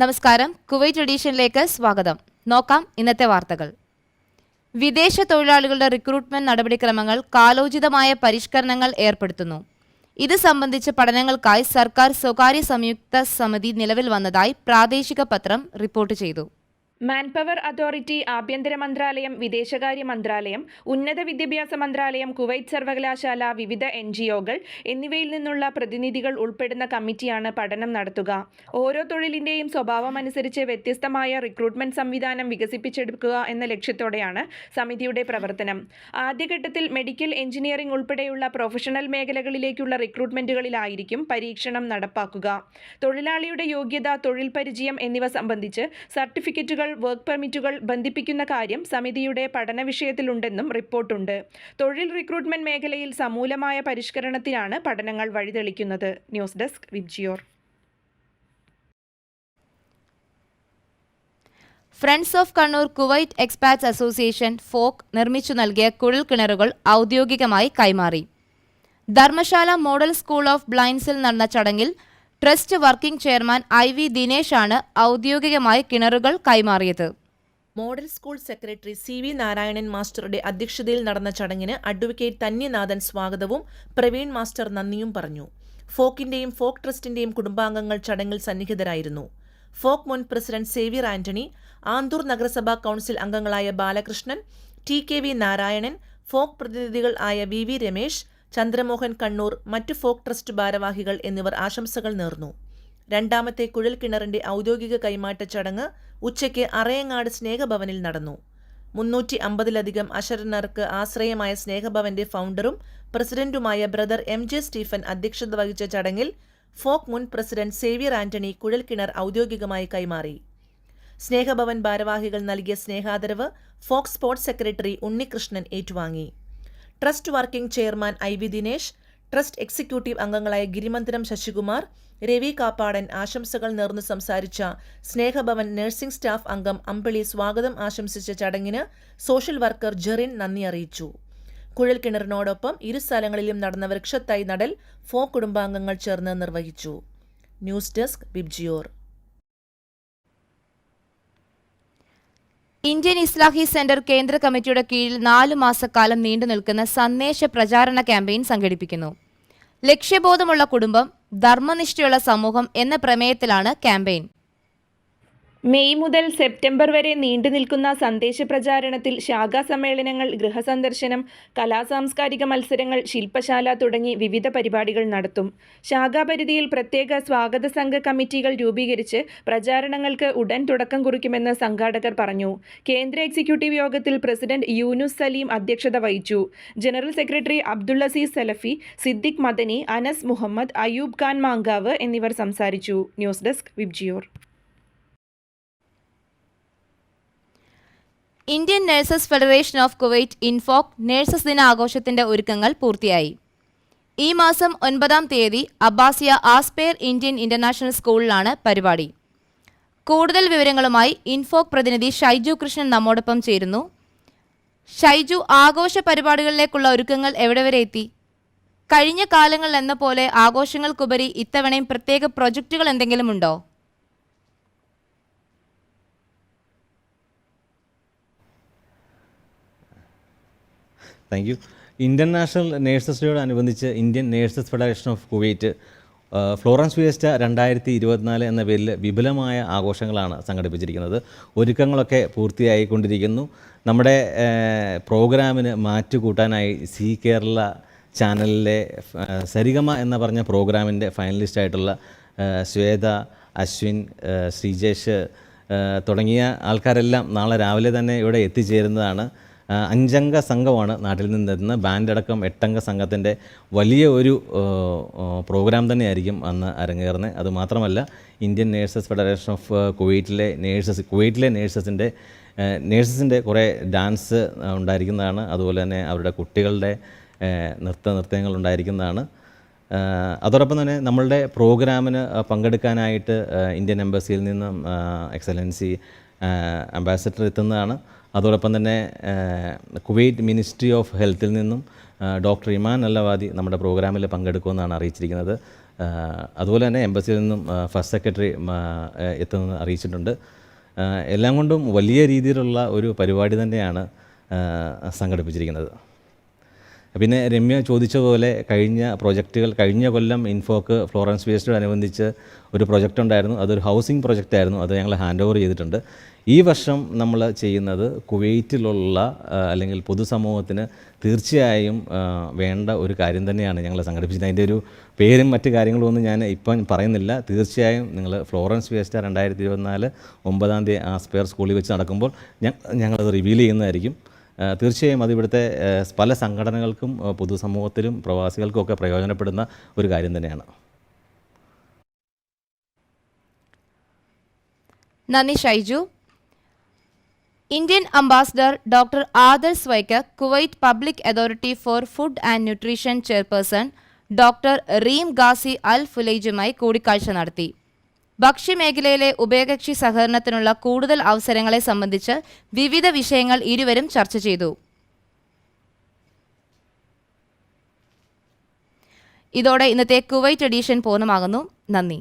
നമസ്കാരം. കുവൈറ്റ് എഡീഷനിലേക്ക് സ്വാഗതം. നോക്കാം ഇന്നത്തെ വാർത്തകൾ. വിദേശ തൊഴിലാളികളുടെ റിക്രൂട്ട്മെന്റ് നടപടിക്രമങ്ങൾ കാലോചിതമായ പരിഷ്കരണങ്ങൾ ഏർപ്പെടുത്തുന്നു. ഇത് സംബന്ധിച്ച പഠനങ്ങൾക്കായി സർക്കാർ സ്വകാര്യ സംയുക്ത സമിതി നിലവിൽ വന്നതായി പ്രാദേശിക പത്രം റിപ്പോർട്ട് ചെയ്തു. മാൻപവർ അതോറിറ്റി ആഭ്യന്തര മന്ത്രാലയം വിദേശകാര്യ മന്ത്രാലയം ഉന്നത വിദ്യാഭ്യാസ മന്ത്രാലയം കുവൈറ്റ് സർവകലാശാല വിവിധ എൻ ജി എന്നിവയിൽ നിന്നുള്ള പ്രതിനിധികൾ ഉൾപ്പെടുന്ന കമ്മിറ്റിയാണ് പഠനം നടത്തുക. ഓരോ തൊഴിലിന്റെയും സ്വഭാവമനുസരിച്ച് വ്യത്യസ്തമായ റിക്രൂട്ട്മെന്റ് സംവിധാനം വികസിപ്പിച്ചെടുക്കുക എന്ന ലക്ഷ്യത്തോടെയാണ് സമിതിയുടെ പ്രവർത്തനം. ആദ്യഘട്ടത്തിൽ മെഡിക്കൽ എഞ്ചിനീയറിംഗ് ഉൾപ്പെടെയുള്ള പ്രൊഫഷണൽ മേഖലകളിലേക്കുള്ള റിക്രൂട്ട്മെന്റുകളിലായിരിക്കും പരീക്ഷണം നടപ്പാക്കുക. തൊഴിലാളിയുടെ യോഗ്യത തൊഴിൽ പരിചയം എന്നിവ സംബന്ധിച്ച് സർട്ടിഫിക്കറ്റുകൾ വർക്ക് പെർമിറ്റുകൾ ബന്ധിപ്പിക്കുന്ന കാര്യം സമിതിയുടെ പഠന വിഷയത്തിലുണ്ടെന്നും റിപ്പോർട്ടുണ്ട്. തൊഴിൽ റിക്രൂട്ട്മെന്റ് മേഖലയിൽ സമൂലമായ പരിഷ്കരണത്തിനാണ് പഠനങ്ങൾ വഴിതെളിക്കുന്നത്. News desk Vibgyor. Friends of Kannur Kuwait expats association FOKE നിർമ്മിച്ചു നൽകിയ കുഴൽ കിണറുകൾ ഔദ്യോഗികമായി കൈമാറി. ധർമ്മശാല മോഡൽ സ്കൂൾ ഓഫ് ബ്ലൈൻഡ്സിൽ നടന്ന ചടങ്ങിൽ trust working chairman I V ദിനേശാണ് ഔദ്യോഗികമായി കിണറുകൾ കൈമാറിയത്. Model school secretary C V Narayanan മാസ്റ്ററുടെ അധ്യക്ഷതയിൽ നടന്ന ചടങ്ങിന് അഡ്വക്കേറ്റ് തന്യനാഥൻ സ്വാഗതവും പ്രവീൺ മാസ്റ്റർ നന്ദിയും പറഞ്ഞു. ഫോക്കിന്റെയും ഫോക്ക് ട്രസ്റ്റിന്റെയും കുടുംബാംഗങ്ങൾ ചടങ്ങിൽ സന്നിഹിതരായിരുന്നു. ഫോക്ക് മുൻ പ്രസിഡന്റ് സേവിയർ ആന്റണി ആന്തൂർ നഗരസഭാ കൌൺസിൽ അംഗങ്ങളായ Balakrishnan T K V Narayanan FOKE പ്രതിനിധികൾ ആയ വി വി രമേശ് ചന്ദ്രമോഹൻ കണ്ണൂർ മറ്റ് ഫോക്ക് ട്രസ്റ്റ് ഭാരവാഹികൾ എന്നിവർ ആശംസകൾ നേർന്നു. രണ്ടാമത്തെ കുഴൽ കിണറിന്റെ ഔദ്യോഗിക കൈമാറ്റ ചടങ്ങ് ഉച്ചയ്ക്ക് അറയങ്ങാട് സ്നേഹഭവനിൽ നടന്നു. മുന്നൂറ്റി അമ്പതിലധികം അശരണർക്ക് ആശ്രയമായ സ്നേഹഭവന്റെ ഫൗണ്ടറും പ്രസിഡന്റുമായ ബ്രദർ എം ജെ സ്റ്റീഫൻ അധ്യക്ഷത വഹിച്ച ചടങ്ങിൽ ഫോക്ക് മുൻ പ്രസിഡന്റ് സേവിയർ ആന്റണി കുഴൽക്കിണർ ഔദ്യോഗികമായി കൈമാറി. സ്നേഹഭവൻ ഭാരവാഹികൾ നൽകിയ സ്നേഹാദരവ് ഫോക്ക് സ്പോർട്സ് സെക്രട്ടറി ഉണ്ണികൃഷ്ണൻ ഏറ്റുവാങ്ങി. Trust working chairman I V Dinesh trust executive അംഗങ്ങളായ ഗിരിമന്ദിരം ശശികുമാർ രവി കാപ്പാടൻ ആശംസകൾ നേർന്ന് സംസാരിച്ച സ്നേഹഭവൻ നഴ്സിംഗ് സ്റ്റാഫ് അംഗം അമ്പിളി സ്വാഗതം ആശംസിച്ച ചടങ്ങിന് സോഷ്യൽ വർക്കർ ജെറിൻ നന്ദി അറിയിച്ചു. കുഴൽക്കിണറിനോടൊപ്പം ഇരു സ്ഥലങ്ങളിലും നടന്ന വൃക്ഷത്തൈ നടൽ ഫോ കുടുംബാംഗങ്ങൾ ചേർന്ന് നിർവഹിച്ചു. News desk Vibgyor. Indian Islahi centre കേന്ദ്ര കമ്മിറ്റിയുടെ കീഴിൽ നാലു മാസക്കാലം നീണ്ടു നിൽക്കുന്ന സന്ദേശ പ്രചാരണ ക്യാമ്പയിൻ സംഘടിപ്പിക്കുന്നു. ലക്ഷ്യബോധമുള്ള കുടുംബം ധർമ്മനിഷ്ഠയുള്ള സമൂഹം എന്ന പ്രമേയത്തിലാണ് ക്യാമ്പയിൻ. മെയ് മുതൽ സെപ്റ്റംബർ വരെ നീണ്ടു നിൽക്കുന്ന സന്ദേശ പ്രചാരണത്തിൽ ശാഖാ സമ്മേളനങ്ങൾ ഗൃഹസന്ദർശനം കലാസാംസ്കാരിക മത്സരങ്ങൾ ശില്പശാല തുടങ്ങി വിവിധ പരിപാടികൾ നടത്തും. ശാഖാപരിധിയിൽ പ്രത്യേക സ്വാഗത സംഘ കമ്മിറ്റികൾ രൂപീകരിച്ച് പ്രചാരണങ്ങൾക്ക് ഉടൻ തുടക്കം കുറിക്കുമെന്ന് സംഘാടകർ പറഞ്ഞു. കേന്ദ്ര എക്സിക്യൂട്ടീവ് യോഗത്തിൽ പ്രസിഡന്റ് യൂനുസ് സലീം അധ്യക്ഷത വഹിച്ചു. ജനറൽ സെക്രട്ടറി അബ്ദുൾ അസീസ് സലഫി സിദ്ദിഖ് മദനി അനസ് മുഹമ്മദ് അയൂബ് ഖാൻ മാങ്കാവ് എന്നിവർ സംസാരിച്ചു. News desk Vibgyor. Indian nurses federation of Kuwait INFOK nurses ദിന ആഘോഷത്തിന്റെ ഒരുക്കങ്ങൾ പൂർത്തിയായി ഈ മാസം ഒൻപതാം തീയതി അബ്ബാസിയ ആസ്പെയർ ഇന്ത്യൻ ഇന്റർനാഷണൽ സ്കൂളിലാണ് പരിപാടി. കൂടുതൽ വിവരങ്ങളുമായി ഇൻഫോക് പ്രതിനിധി ഷൈജു കൃഷ്ണൻ നമ്മോടൊപ്പം ചേരുന്നു. ഷൈജു ആഘോഷ പരിപാടികളിലേക്കുള്ള ഒരുക്കങ്ങൾ എവിടെ വരെ എത്തി? കഴിഞ്ഞ കാലങ്ങളിൽ എന്ന പോലെ ആഘോഷങ്ങൾക്കുപരി ഇത്തവണയും പ്രത്യേക പ്രൊജക്റ്റുകൾ എന്തെങ്കിലും ഉണ്ടോ? Thank you international nurses ഡേയോടനുബന്ധിച്ച് Indian nurses federation of Kuwait Florence fiesta രണ്ടായിരത്തി ഇരുപത്തിനാല് എന്ന പേരിൽ വിപുലമായ ആഘോഷങ്ങളാണ് സംഘടിപ്പിച്ചിരിക്കുന്നത്. ഒരുക്കങ്ങളൊക്കെ പൂർത്തിയായിക്കൊണ്ടിരിക്കുന്നു. നമ്മുടെ പ്രോഗ്രാമിന് മാറ്റുകൂട്ടാനായി സി കേരള ചാനലിലെ സരിഗമ എന്ന് പറഞ്ഞ പ്രോഗ്രാമിന്റെ ഫൈനലിസ്റ്റായിട്ടുള്ള ശ്വേത അശ്വിൻ ശ്രീജേഷ് തുടങ്ങിയ ആൾക്കാരെല്ലാം നാളെ രാവിലെ തന്നെ ഇവിടെ എത്തിച്ചേരുന്നതാണ്. അഞ്ചംഗ സംഘമാണ് നാട്ടിൽ നിന്നെത്തുന്ന. ബാൻഡ് അടക്കം എട്ടംഗ സംഘത്തിന്റെ വലിയ ഒരു പ്രോഗ്രാം തന്നെയായിരിക്കും അന്ന് അരങ്ങേറുന്നത്. അതുമാത്രമല്ല ഇന്ത്യൻ നേഴ്സസ് ഫെഡറേഷൻ ഓഫ് കുവൈറ്റിലെ നേഴ്സസ് കുവൈറ്റിലെ നേഴ്സസിന്റെ നേഴ്സസിന്റെ കുറേ ഡാൻസ് ഉണ്ടായിരിക്കുന്നതാണ്. അതുപോലെ തന്നെ അവരുടെ കുട്ടികളുടെ നൃത്ത നൃത്യങ്ങൾ ഉണ്ടായിരിക്കുന്നതാണ്. അതോടൊപ്പം തന്നെ നമ്മളുടെ പ്രോഗ്രാമിന് പങ്കെടുക്കാനായിട്ട് ഇന്ത്യൻ എംബസിയിൽ നിന്നും എക്സലൻസി അംബാസഡർ എത്തുന്നതാണ്. അതോടൊപ്പം തന്നെ കുവൈറ്റ് മിനിസ്ട്രി ഓഫ് ഹെൽത്തിൽ നിന്നും ഡോക്ടർ ഇമാൻ അല്ലവാദി നമ്മുടെ പ്രോഗ്രാമിൽ പങ്കെടുക്കുമെന്നാണ് അറിയിച്ചിരിക്കുന്നത്. അതുപോലെ തന്നെ എംബസിയിൽ നിന്നും ഫസ്റ്റ് സെക്രട്ടറി എത്തുമെന്ന് അറിയിച്ചിട്ടുണ്ട്. എല്ലാം കൊണ്ടും വലിയ രീതിയിലുള്ള ഒരു പരിപാടി തന്നെയാണ് സംഘടിപ്പിച്ചിരിക്കുന്നത്. പിന്നെ രമ്യ ചോദിച്ച പോലെ കഴിഞ്ഞ പ്രൊജക്റ്റുകൾ കഴിഞ്ഞ കൊല്ലം ഇൻഫോക്ക് ഫ്ലോറൻസ് വേസ്റ്റോടനുബന്ധിച്ച് ഒരു പ്രൊജക്റ്റ് ഉണ്ടായിരുന്നു. അതൊരു ഹൗസിംഗ് പ്രൊജക്റ്റ് ആയിരുന്നു. അത് ഞങ്ങൾ ഹാൻഡ് ഓവർ ചെയ്തിട്ടുണ്ട്. ഈ വർഷം നമ്മൾ ചെയ്യുന്നത് കുവൈറ്റിലുള്ള അല്ലെങ്കിൽ പൊതുസമൂഹത്തിന് തീർച്ചയായും വേണ്ട ഒരു കാര്യം തന്നെയാണ് ഞങ്ങൾ സംഘടിപ്പിച്ചത്. അതിന്റെ ഒരു പേരും മറ്റു കാര്യങ്ങളും ഒന്നും ഞാൻ ഇപ്പം പറയുന്നില്ല. തീർച്ചയായും നിങ്ങൾ ഫ്ലോറൻസ് വേസ്റ്റ് രണ്ടായിരത്തി ഇരുപത്തിനാല് ഒമ്പതാം തീയതി ആസ്പെയർ സ്കൂളിൽ വെച്ച് നടക്കുമ്പോൾ ഞങ്ങളത് റിവീൽ ചെയ്യുന്നതായിരിക്കും. തീർച്ചയായും അത് ഇവിടുത്തെ പല സംഘടനകൾക്കും പൊതുസമൂഹത്തിലും പ്രവാസികൾക്കും ഒക്കെ പ്രയോജനപ്പെടുന്ന ഒരു കാര്യം തന്നെയാണ്. നന്ദി Shaiju. Indian ambassador doctor Adarsh Swaika Kuwait public authority for food and nutrition chairperson doctor Reem Ghazi Al ഫുലൈജുമായി കൂടിക്കാഴ്ച നടത്തി. ഭക്ഷ്യമേഖലയിലെ ഉഭയകക്ഷി സഹകരണത്തിനുള്ള കൂടുതൽ അവസരങ്ങളെ സംബന്ധിച്ച് വിവിധ വിഷയങ്ങൾ ഇരുവരും ചർച്ച ചെയ്തു. ഇതോടെ ഇന്നത്തെ കുവൈറ്റ് എഡീഷൻ പൂർണമാകുന്നു. നന്ദി.